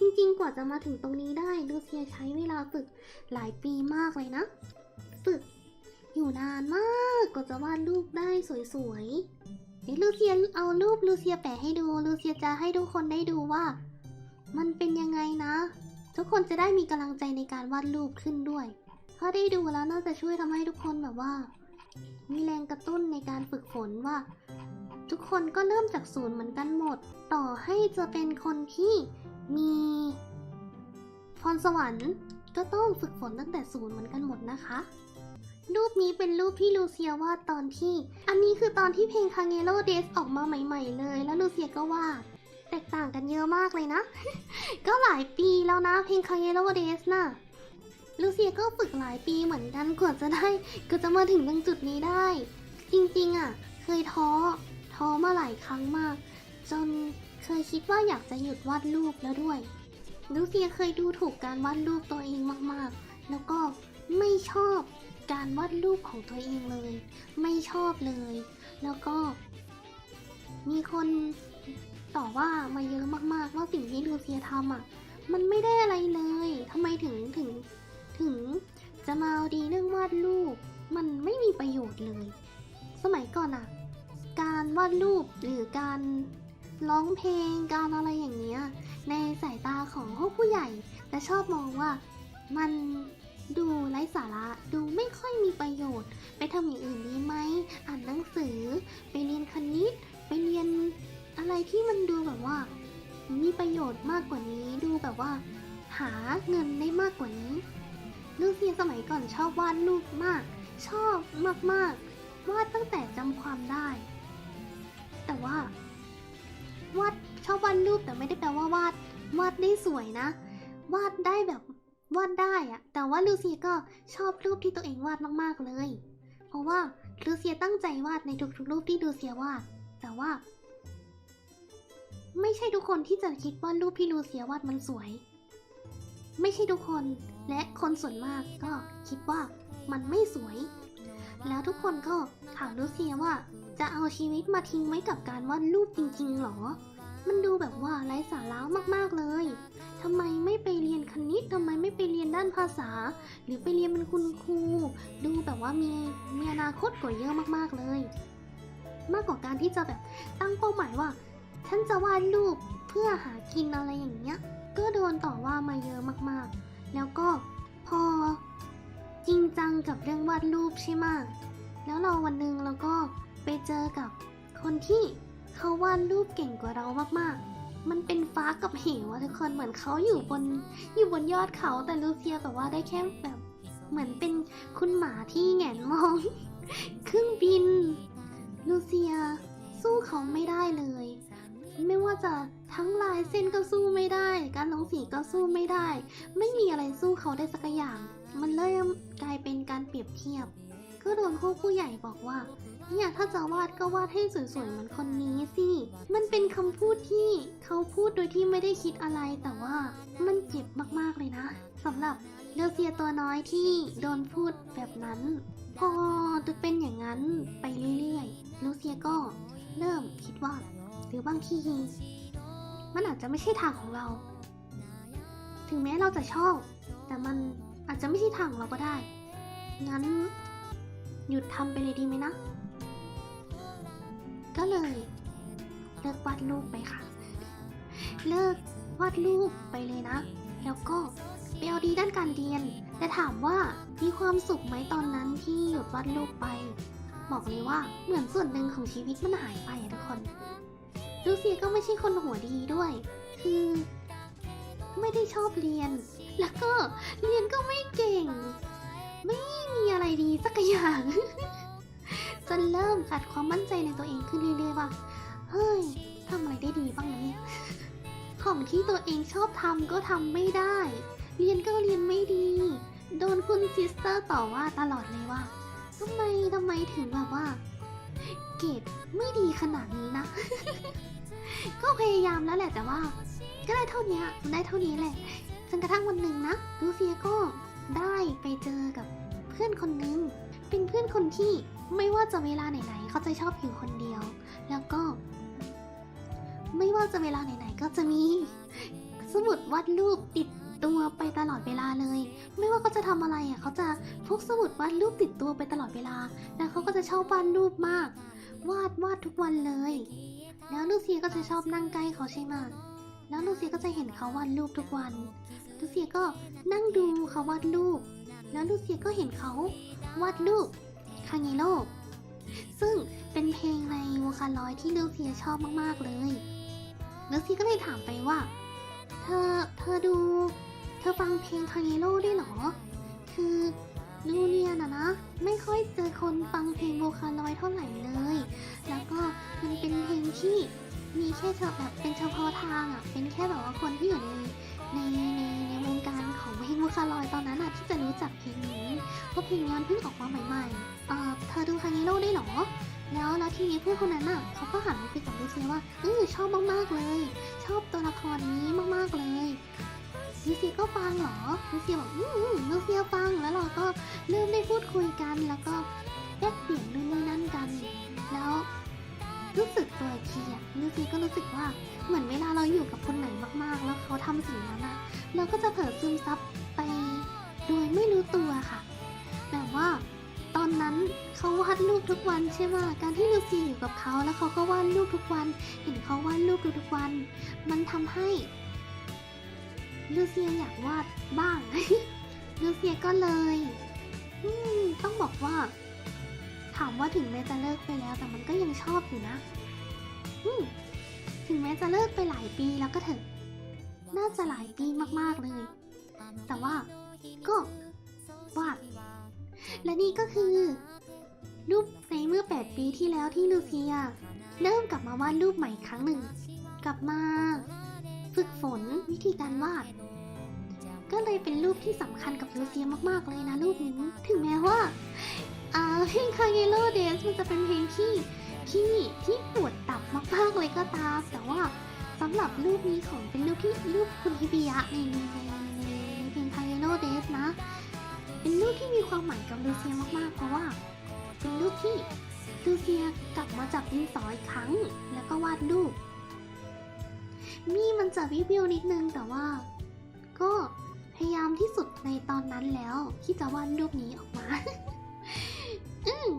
จริงๆ กว่าจะมาถึงตรงนี้ได้ลูเซียใช้เวลาฝึกหลายปีมากเลยนะฝึกอยู่นานมากกว่าจะวาดรูปได้สวยๆเดี๋ยวลูเซียเอารูปลูเซียแปะให้ดูลูเซียจะให้ทุกคนได้ดูว่า มันเป็นยังไงนะ ทุกคนจะได้มีกำลังใจในการวาดรูปขึ้นด้วย ถ้าได้ดูแล้วน่าจะช่วยทำให้ทุกคนแบบว่า มีแรงกระตุ้นในการฝึกฝนว่า ทุกคนก็เริ่มจากศูนย์เหมือนกันหมด ต่อให้จะเป็นคนที่ มีพรสวรรค์ก็ต้องฝึกฝนตั้งแต่ศูนย์เหมือนกันหมดนะคะ รูปนี้เป็นรูปที่ลูเซียวาดตอนที่ อันนี้คือตอนที่เพลงคาเงโ o เดสออกมาใหม่ๆเลย แล้วลูเซียก็วาดแตกต่างกันเยอะมากเลยนะ ก็หลายปีแล้วนะเพลงคาเงโ o เดสน่ะลูเซียก็ฝึกหลายปีเหมือนกันกว่าจะได้ก็จะมาถึงตรงจุดนี้ได้ จริงๆอะ เคยท้อ ท้อมาหลายครั้งมาก จน เคยคิดว่าอยากจะหยุดวาดรูปแล้วด้วยลูเซียเคยดูถูกการวาดรูปตัวเองมากๆ แล้วก็ไม่ชอบการวาดรูปของตัวเองเลย ไม่ชอบเลย แล้วก็ มีคนต่อว่ามาเยอะมากๆ ว่าสิ่งที่ลูเซียทำอะ มันไม่ได้อะไรเลยทำไมถึงถึงถึงจะมาเอาดีเรื่องวาดรูป มันไม่มีประโยชน์เลย สมัยก่อนอะ การวาดรูปหรือการ ร้องเพลงการอะไรอย่างเงี้ยในสายตาของพวกผู้ใหญ่จะชอบมองว่ามันดูไร้สาระดูไม่ค่อยมีประโยชน์ ไปทำอย่างอื่นดีไหมอ่านหนังสือ ไปเรียนคณิต ไปเรียนอะไรที่มันดูแบบว่า มีประโยชน์มากกว่านี้ดูแบบว่า หาเงินได้มากกว่านี้ลูกเซียสมัยก่อนชอบวาดรูปมาก ชอบมากๆวาดตั้งแต่จำความได้ แต่ว่า ดชอบวาดรูปแต่ไม่ได้แปลว่าวาดวาดได้สวยนะ วาดได้แบบวาดได้อะแต่ว่าลูเซียก็ชอบรูปที่ตัวเองวาดมากๆเลย เพราะว่าลูเซียตั้งใจวาดในทุกๆรูปที่ลูเซียวาด แต่ว่า ไม่ใช่ทุกคนที่จะคิดว่ารูปที่ลูเซียวาดมันสวย ไม่ใช่ทุกคนและคนส่วนมากก็คิดว่ามันไม่สวย แล้วทุกคนก็ถามลูเซียว่าจะเอาชีวิตมาทิ้งไว้กับการวาดรูปจริงๆหรอ มันดูแบบว่าไร้สาระมากๆเลยทำไมไม่ไปเรียนคณิตทำไมไม่ไปเรียนด้านภาษา หรือไปเรียนเป็นคุณครู ดูแบบว่ามีมีอนาคตกว่าเยอะมากๆเลย มากกว่าการที่จะแบบตั้งเป้าหมายว่า ฉันจะวาดรูปเพื่อหากินอะไรอย่างเงี้ย ก็โดนต่อว่ามาเยอะมากๆ แล้วก็พอจริงจังกับเรื่องวาดรูปใช่ไหมแล้วเราวันหนึ่งเราก็ไปเจอกับคนที่ เขาวาดรูปเก่งกว่าเรามากๆ มันเป็นฟ้ากับเหวอะทุกคนเหมือนเขาอยู่บนอยู่บนยอดเขาแต่ลูเซียแบบว่าได้แค่แบบ เหมือนเป็นคุณหมาที่แงนมองเครื่องบิน ลูเซีย สู้เขาไม่ได้เลย ไม่ว่าจะทั้งลายเส้นก็สู้ไม่ได้ การลงสีก็สู้ไม่ได้ ไม่มีอะไรสู้เขาได้สักอย่าง มันเริ่มกลายเป็นการเปรียบเทียบ ก็โดนพวกผู้ใหญ่บอกว่า เนี่ยถ้าจะวาดก็วาดให้สวยๆเหมือนคนนี้สิ มันเป็นคำพูดที่เขาพูดโดยที่ไม่ได้คิดอะไรแต่ว่ามันเจ็บมากๆเลยนะสำหรับเลเซียตัวน้อยที่โดนพูดแบบนั้น พอจะเป็นอย่างนั้นไปเรื่อยๆลูเซียก็เริ่มคิดว่า หรือบางทีมันอาจจะไม่ใช่ทางของเรา ถึงแม้เราจะชอบ แต่มันอาจจะไม่ใช่ทางของเราก็ได้ งั้น หยุดทำไปเลยดีไหมนะ ก็เลยเลิกวาดรูปไปค่ะ เลิกวาดรูปไปเลยนะ แล้วก็ไปเอาดีด้านการเรียน แต่ถามว่ามีความสุขไหมตอนนั้นที่หยุดวาดรูปไป บอกเลยว่าเหมือนส่วนหนึ่งของชีวิตมันหายไปทุกคนลูเซียก็ไม่ใช่คนหัวดีด้วย คือ ไม่ได้ชอบเรียน แล้วก็เรียนก็ไม่เก่ง ไม่มีอะไรดีสักอย่าง จนเริ่มขาดความมั่นใจในตัวเองขึ้นเรื่อยๆว่า เฮ้ยทำอะไรได้ดีบ้างนะเนี่ย ของที่ตัวเองชอบทำก็ทำไม่ได้ เรียนก็เรียนไม่ดี โดนคุณซิสเตอร์ต่อว่าตลอดเลยว่าทำไมทำไมถึงแบบว่า เกรดไม่ดีขนาดนี้นะ ก็พยายามแล้วแหละแต่ว่า ก็ได้เท่านี้มันได้เท่านี้แหละจนกระทั่งวันหนึ่งนะลูเซียก็ได้ไปเจอกับเพื่อนคนนึง เป็นเพื่อนคนที่ ไม่ว่าจะเวลาไหนๆเขาจะชอบอยู่คนเดียว แล้วก็ ไม่ว่าจะเวลาไหนๆก็จะมี สมุดวาดรูปติดตัวไปตลอดเวลาเลย ไม่ว่าเขาจะทำอะไรอะเขาจะพกสมุดวาดรูปติดตัวไปตลอดเวลา แล้วเขาก็จะชอบวาดรูปมาก วาดวาดทุกวันเลย แล้วลูเซียก็จะชอบนั่งใกล้เขาใช่ไหมแล้วลูเซียก็จะเห็นเขาวาดรูปทุกวันลูเซียก็นั่งดูเขาวาดรูป แล้วลูเซียก็เห็นเขาวาดรูป คางเงโลซึ่งเป็นเพลงในวงคาลอยที่ลูเซียชอบมากๆเลยลูเซียก็เลยถามไปว่า เธอ เธอดู เธอฟังเพลงคางเงโลด้วยเหรอ คือลูเนียนะนะ ไม่ค่อยเจอคนฟังเพลงโวคาลอยเท่าไหร่เลย แล้วก็มันเป็นเพลงที่มีแค่เฉพาะแบบเป็นเฉพาะทางอะ เป็นแค่แบบว่าคนที่อยู่ในในในในวงการของเพลงโวคาลอยตอนนั้นอะที่จะรู้จักเพลงนี้ เพราะเพลงนี้มันเพิ่งออกมาใหม่ๆางเงโลได้เหรอ แล้วแล้วทีนี้เพื่อนคนนั้นอะเขาก็หันมาคุยกับลูเซีว่าเออชอบมากๆเลย ชอบตัวละครนี้มากๆเลยลูเซีก็ฟังหรอลูเซีบอกอืมลูเซีฟังแล้วเราก็เริ่มได้พูดคุยกันแล้วก็แลกเปลี่ยนนู่นนี่นั่นกัน แล้วรู้สึกตัวอีกทีอะลูเซีก็รู้สึกว่าเหมือนเวลาเราอยู่กับคนไหนมากๆ แล้วเขาทำสิ่งนั้นอะเราก็จะเผลอซึมซับไป โดยไม่รู้ตัวค่ะ เขาวาดรูปทุกวันใช่ไหมการที่ลูซี่อยู่กับเขาแล้วเขาก็วาดรูปทุกวัน เห็นเขาวาดรูปทุกวัน มันทำให้ลูเซียอยากวาดบ้าง ลูเซียก็เลยต้องบอกว่า ถามว่าถึงแม้จะเลิกไปแล้ว แต่มันก็ยังชอบอยู่นะถึงแม้จะเลิกไปหลายปีแล้วก็เถอะน่าจะหลายปีมากๆเลย แต่ว่าก็วาดและนี่ก็คือ รูปในเมื่อ 8 ปีที่แล้วที่ลูเซีย เริ่มกลับมาวาดรูปใหม่ครั้งหนึ่ง กลับมา ฝึกฝนวิธีการวาด ก็เลยเป็นรูปที่สำคัญกับลูเซียมากๆเลยนะรูปนี้ถึงแม้ว่าอ่าเพลงคาเกโ o เดนมันจะเป็นเพลงที่ที่ที่ปวดตับมากๆเลยก็ตาม แต่ว่าสำหรับรูปนี้ของเป็นรูปที่รูปคุณฮิบิยะในในในเพลงคาเกโ o เดนนะ เป็นรูปที่มีความหมายกับลูเซียมากๆเพราะว่า เป็นรูกที่ลูเซียกลับมาจับดินสออีกครั้ง แล้วก็วาดลูกมี่มันจะวิบิวนิดนึงแต่ว่า ก็พยายามที่สุดในตอนนั้นแล้วที่จะวาดรูปนี้ออกมา อืม